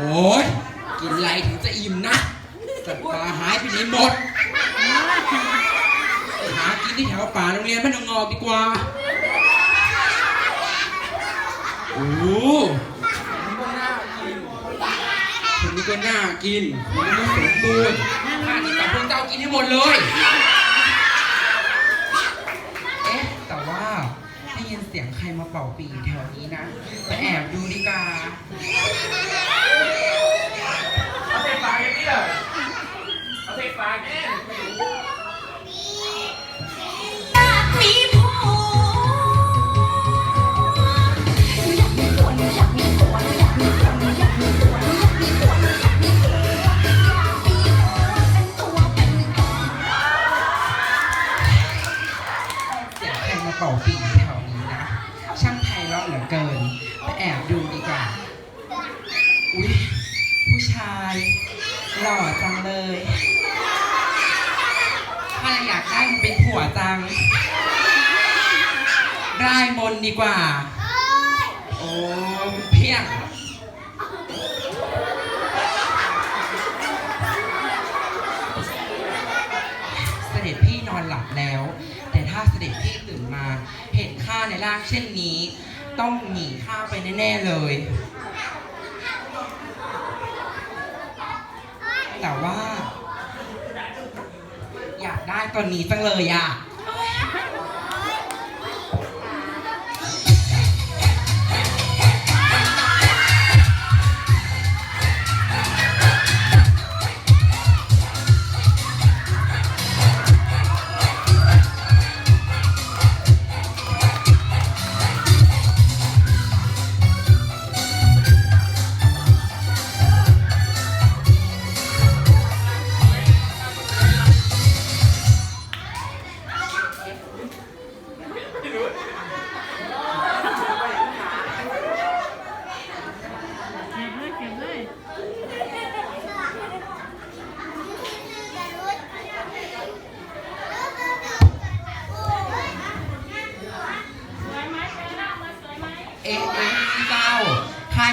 อ้ยกินไรถึงจะอิ่มนะสัตว์ป่าหายไปไหนหมด หากินที่แถวป่าโรงเรียนบ้านงงอกดีกว่า โอ้โหคนนี้ก็น่ากินคนนี้ก็สมบูรณ์ข้าจะจับพวกเจ้ากินให้หมดเลย เอ๊ะ แต่ว่าได้ยินเสียงใครมาเป่าปีแถวนี้นะไปแอบดูดีกว่า ได้มนต์ดีกว่า โอ้เพียงเสด็จพี่นอนหลับแล้ว แต่ถ้าเสด็จพี่ตื่นมา เห็นข้าในร่างเช่นนี้ ต้องหนีข้าไปแน่ ๆ เลย แต่ว่า อยากได้ตอนนี้จังเลยอะ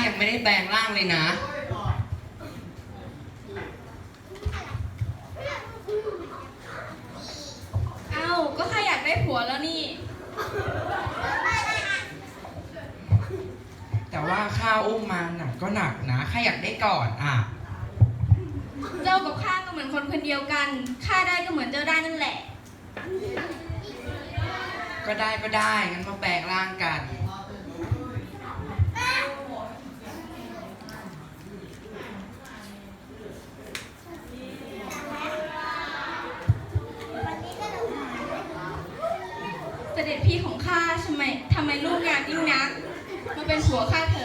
ยังไม่ได้แปลงร่างเลยนะ เอ้า ก็แค่อยากได้ผัวแล้วนี่ แต่ว่าข้าอุ้มมาหนักก็หนักนะข้าอยากได้ก่อนอะ เจ้ากับข้าก็เหมือนคนคนเดียวกัน ข้าได้ก็เหมือนเจ้าได้นั่นแหละ ก็ได้ก็ได้งั้นมาแปลงร่างกัน ทำไมลูกงานยิ่งนักมาเป็นผัวข้าเธอ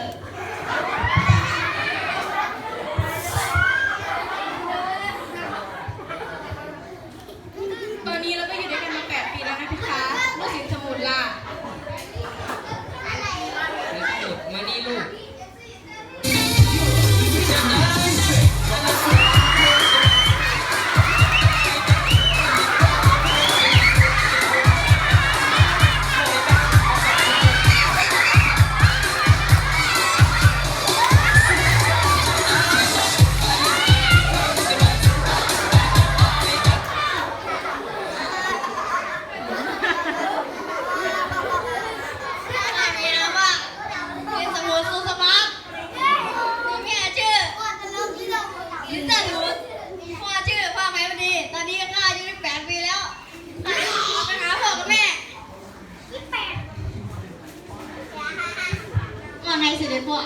ว่าไงเสด็จพ่อ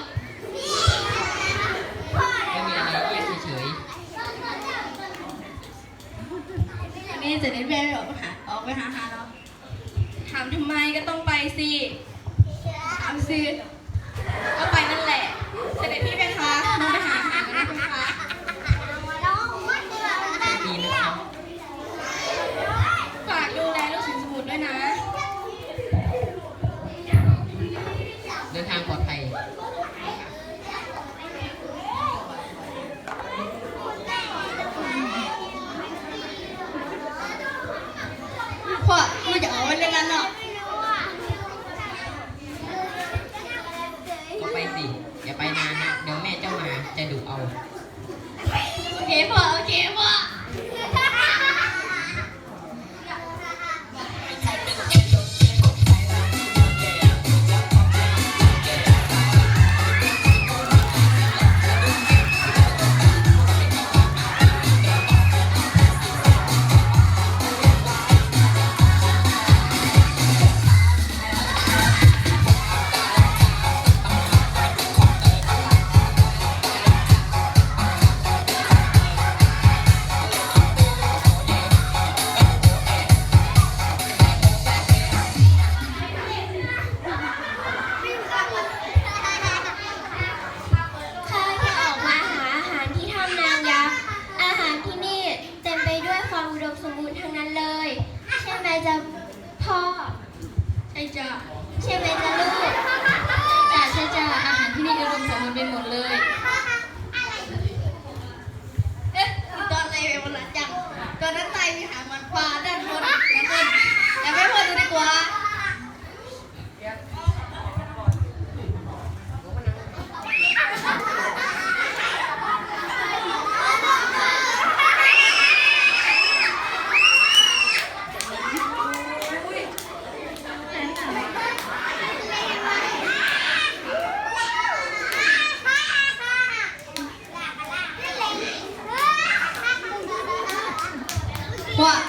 ไม่มีอะไรเยี่ยมเฉยวันนี้เสด็จแม่ไม่ออกไปหาออกไปหาหาเราถามทำไมก็ต้องไปสิถามสิก็ไปนั่นแหละ เสด็จพี่ไป พ่อไม่จะเอาไว้เลยกัเนาะก็ไปสิ อย่าไปนานนะ เดี๋ยวแม่จ้มาจะดุเอา โอเคพ่อ โอเคพ่อ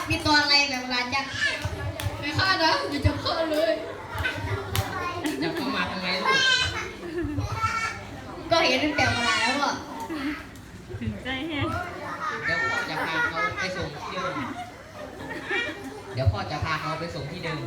มีตัวอะไรแบบโบราณจังไม่ฆ่านะเดี๋จับข้อาเลยจะเข้ามาทำไมลูกก็เห็นเป็นแบบโบราณแล้วอะถึงใจแฮะเดี๋ยวพ่อจะพาเขาไปส่งที่เดิมเดี๋ยวพ่อจะพาเขาไปส่งที่เดิม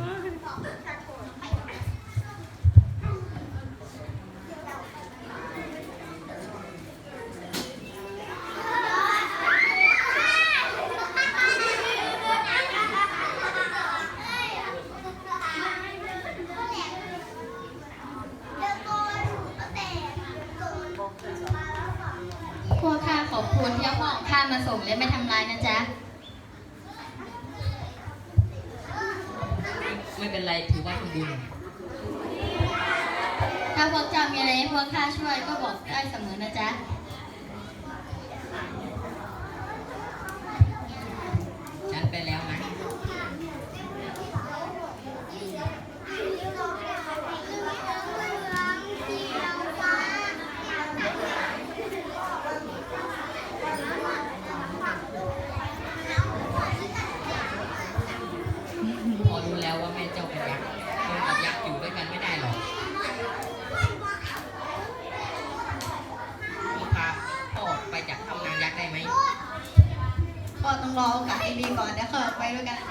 ครูที่เอาของข้ามาส่งและไม่ทำร้ายนะจ๊ะ ไม่เป็นไรถือว่าทำบุญถ้าพวกเจ้ามีอะไรให้พวกข้าช่วยก็บอกได้เสมอนะจ๊ะ ด้วยกัน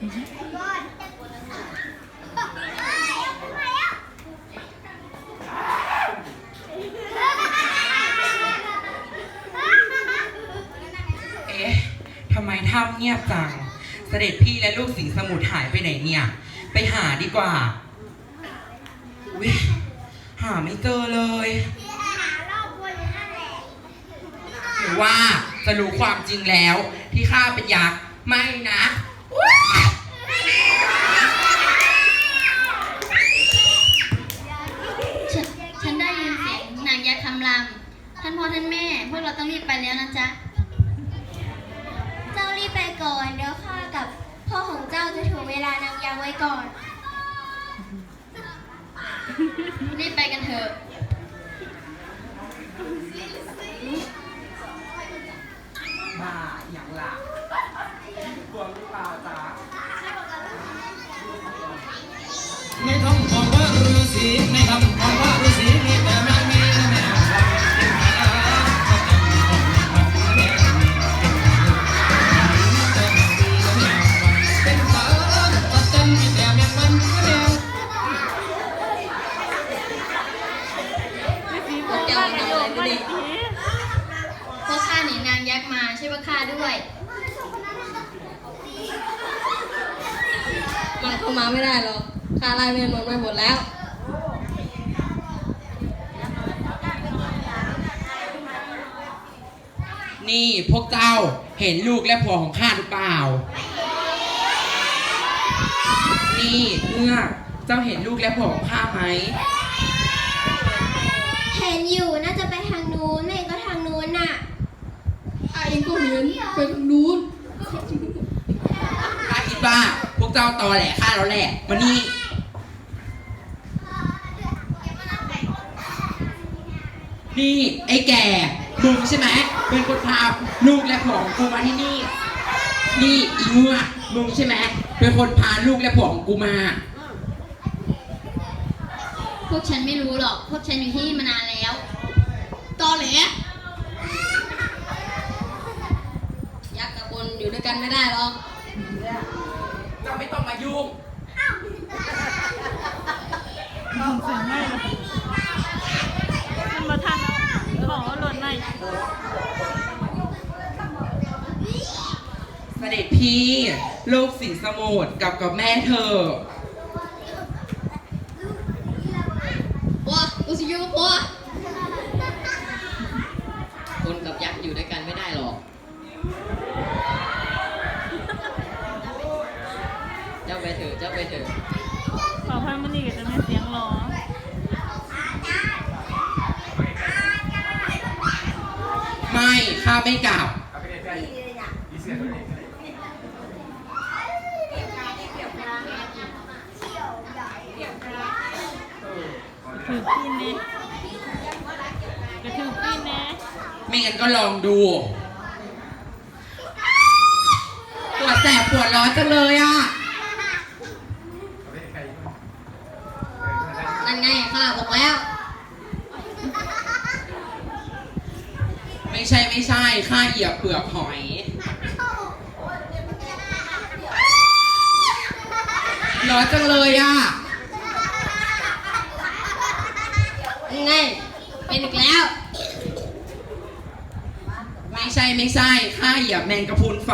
เอ๊ะทำไมถ้ำเงียบจัง เสด็จพี่และลูกสิงสมุทรหายไปไหนเนี่ย ไปหาดีกว่าวิหาไม่เจอเลยหรือว่าจะรู้ความจริงแล้วที่ข้าเป็นยักษ์ไม่นะ พ่อท่านแม่ พวกเราต้องรีบไปแล้วนะจ๊ะ เจ้ารีบไปก่อน เดี๋ยวข้ากับพ่อของเจ้าจะถ่วงเวลานางยังไว้ก่อน รีบไปกันเถอะ มาอย่างหลักกลัวหรือเปล่าจ๊ะในคำของพระฤาษีในคำของ เห็นลูกและผัวของข้าหรือเปล่า นี่เมื่อกเจ้าเห็นลูกและผัวของข้าไหม เห็นอยู่น่าจะไปทางนู้นแม่ก็ทางนู้นน่ะ ไอ้ก็เห็นไปทางนู้น ข้าคิดว่าพวกเจ้าตอแหลข้าแล้วแหละมานี่ นี่ไอ้แก่ มึงใช่ไหมเป็นคนพาลูกและผัวของกูมาที่นี่ นี่อีเมื่อกมึงใช่ไหมเป็นคนพาลูกและผัวของกูมา พวกฉันไม่รู้หรอก พวกฉันอยู่ที่นี่มานานแล้ว ตอแหลยักษ์กับคนอยู่ด้วยกันไม่ได้หรอกเจ้าไม่ต้องมายุ่ง มองเสียงไม่เลยมันมาทันเอาบอกว่าหล่นใน เสด็จพี่ลูกสิงห์สมุทรกับกับแม่เธอปัวกูสิอยูปัวคนกับยักษ์อยู่ด้วยกันไม่ได้หรอก เจ้าไปเถอะเจ้าไปเถอะ ขอพันมันนี่ก็จะมีเสียงร้อง ไม่ ข้าไม่กลับเอาวถือปีนน่กระถือปีนน่ไม่งั้นก็ลองดู ปวดแสบปวดร้อนจังเลยอะ เอาไปใกล้ๆ นั่นไงข้าบอกแล้ว ไม่ใช่ไม่ใช่ข้าเหยียบเปลือกหอย ร้อนจังเลยอะนั่นไง เป็นอีกแล้ว ไม่ใช่ไม่ใช่ข้าเหยียบแมงกะพรุนไฟ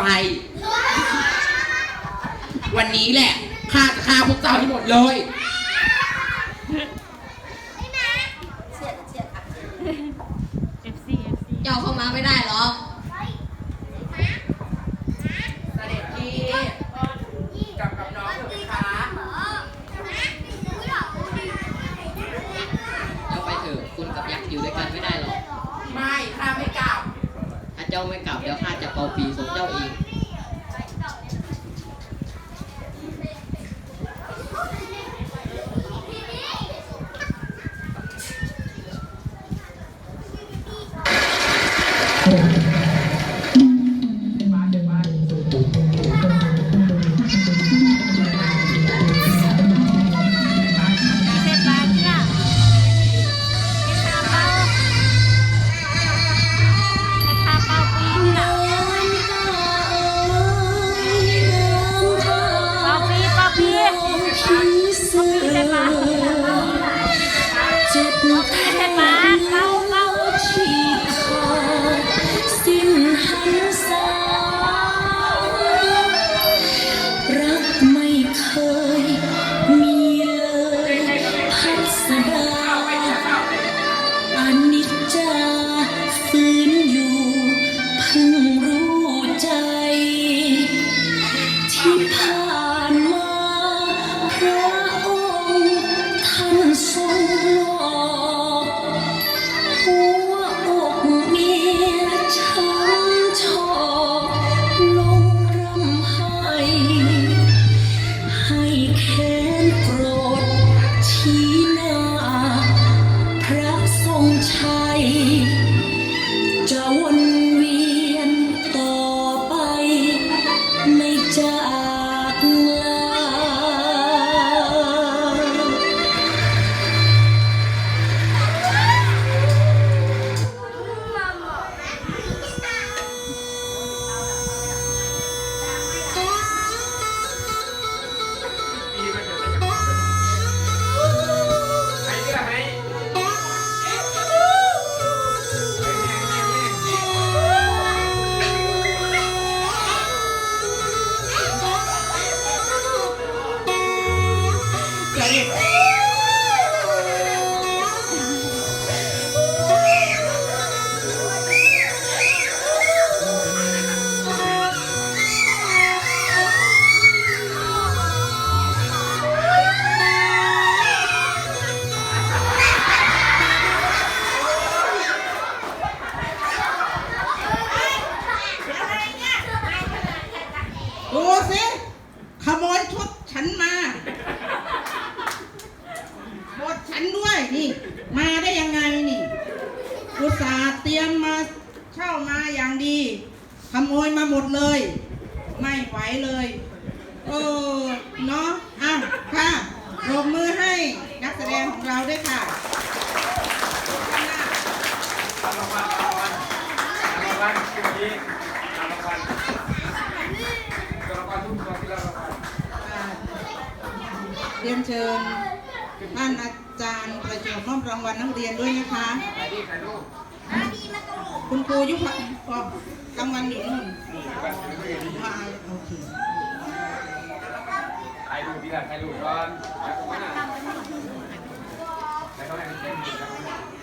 วันนี้แหละข้าจะฆ่าพวกเจ้าให้หมดเลย นนี้ตามรางวัลตัวรางวัลทุกตัวที่เรารางวัลเรียนเชิญท่านอาจารย์ประจวบมอบรางวัลนักเรียนด้วยนะคะถ่ายรูปถ่ายรูปคุณครูยุพะก็รางวัลอยู่นู่นกันไม่ได้ดีอ่าโอเคถ่ายรูปดีละถ่ายรูปก่อนถ่ายรูปก่อนนะถ่ายเขาให้มันเต้นดีนะ